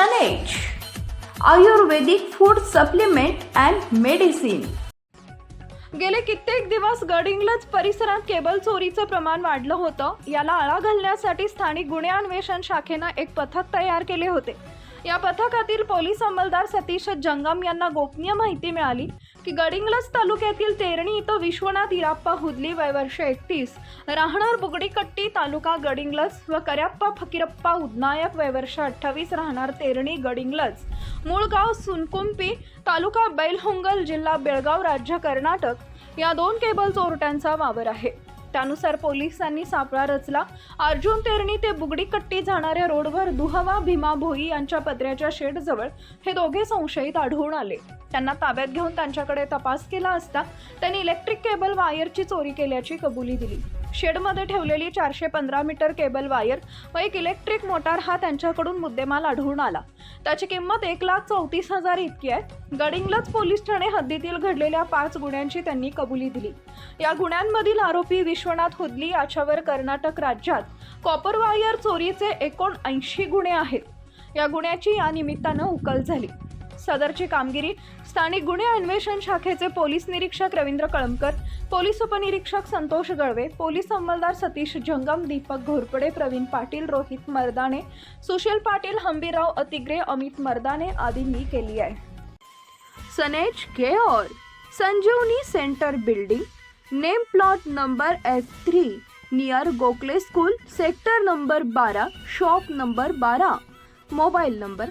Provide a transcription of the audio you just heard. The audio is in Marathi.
सनेज Ayurvedic food supplement and medicine गेले कित्येक दिवस गडिंगलच परिसरात केबल चोरीचं प्रमाण वाढलं होतं. याला आळा घालण्यासाठी स्थानिक गुन्हे अन्वेषण शाखेनं एक पथक तयार केले होते. या पथकातील पोलीस अंमलदार सतीश जंगम यांना गोपनीय माहिती मिळाली की गडिंग्लज तालुक्यातील तेरणी इथं विश्वनाथ इराप्पा हुदली वय वर्ष एकतीस राहणार बुगडीकट्टी तालुका गडिंग्लज व करप्पा फकीरप्पा उदनायक वय वर्ष अठ्ठावीस राहणार तेरणी गडिंग्लज. मूळ गाव सुनकुंपी तालुका बैलहोंगल जिल्हा बेळगाव राज्य कर्नाटक. या दोन केबल चोरट्यांचा वावर आहे. त्यानुसार पोलिसांनी सापळा रचला. अर्जुन तेरणी ते बुगडीकट्टी जाणाऱ्या रोडवर दुहवा भीमा भोई यांच्या पत्र्याच्या शेडजवळ हे दोघे संशयित आढळून आले. त्यांना ताब्यात घेऊन त्यांच्याकडे तपास केला असता त्यांनी इलेक्ट्रिक केबल वायरची चोरी केल्याची कबुली दिली. शेडमध्ये ठेवलेली चारशे पंधरा मीटर केबल वायर व एक इलेक्ट्रिक मोटार हा त्यांच्याकडून मुद्देमाल आढळून आला. त्याची किंमत एक लाख चौतीस हजार इतकी आहे. गडिंगलज पोलीस ठाणे हद्दीतील घडलेल्या पाच गुन्ह्यांची त्यांनी कबुली दिली. या गुन्ह्यांमधील आरोपी विश्वनाथ हुदली याच्यावर कर्नाटक राज्यात कॉपर वायर चोरीचे एकूण ऐंशी गुन्हे आहेत. या गुन्ह्याची या निमित्तानं उकल झाली. सदरची कामगिरी. स्थानिक गुन्हे अन्वेषण शाखेचे पोलीस निरीक्षक रवींद्र कळमकर पोलीस उपनिरीक्षक संतोष गळवे पोलीस अंमलदार सतीश जंगम दीपक घोरपडे प्रवीण पाटील रोहित मर्दाने सुशील पाटील हंबीराव अतिग्रे अमित मर्दाने आदींनी केली आहे. सनेज care Sanjeevani centre building name plot number F three near Gokhale school sector number बारा शॉप नंबर बारा मोबाईल नंबर